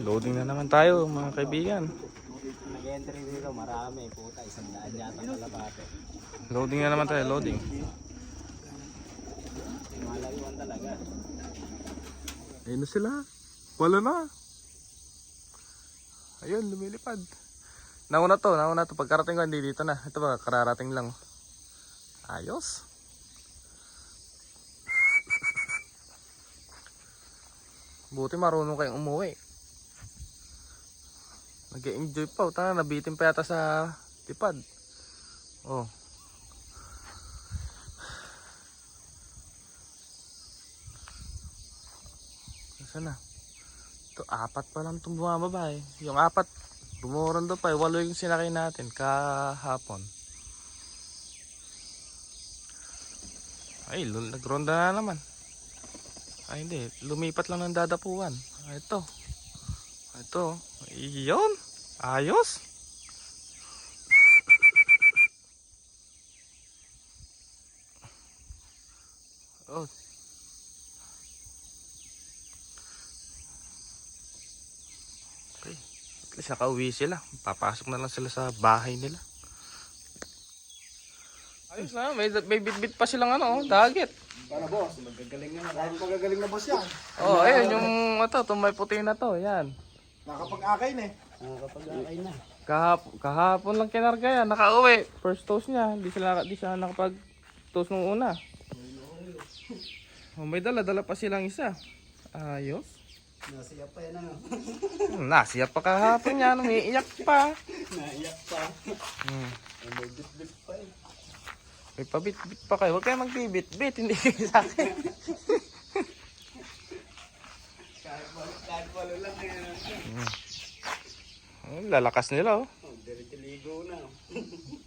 Loading na naman tayo mga kaibigan. Nag-entry dito, marami. Puta, isang daan yata kalabate. Loading na naman tayo, loading. Malayuan talaga. Ayun na sila. Wala na. Ayun, lumilipad. Nauna to, nauna to. Pagkarating ko, hindi dito na. Ito ba, kararating lang. Ayos. Buti marunong kayong umuwi. Nag-enjoy pa. Tanga, nabitin pa yata sa tipad. Oh. Saan na? Ito, apat pa lang itong bumababa eh. Yung apat, bumuran doon pa eh. Walo yung sinakay natin kahapon. Ay, nagronda na naman. Ay, hindi. Lumipat lang ng dadapuan. Ay, ito. Ay, Ito. Iyon. Ayos. Oh, Okay. At least nakauwi sila. Papasok na lang sila sa bahay nila. Ayos na, may, may bit-bit pa silang ano, oh, dagit. Para boss, magagaling na. Dahil magagaling na boss yan. Oh, ayun yung ito, itong may puti na to, yan. Nakapag-akay na eh. Nakapag-akay na. Kahap, kahapon lang kinarga yan, nakauwi. First toast niya, hindi sila di siya nakapag toast nung una. Oh, may dala-dala pa silang isa. Ayos. Nasiya pa yan ano. Hmm, Nasiya pa kahapon yan, umiiyak pa. Naiyak pa. Hmm. May bit-bit pa eh. May pabit-bit pa kayo. Huwag kayo magbibit-bit, hindi kayo sa akin. Kahit wala, kahit wala lang eh. Oh, lalakas nila oh. Oh, diretso ligo na.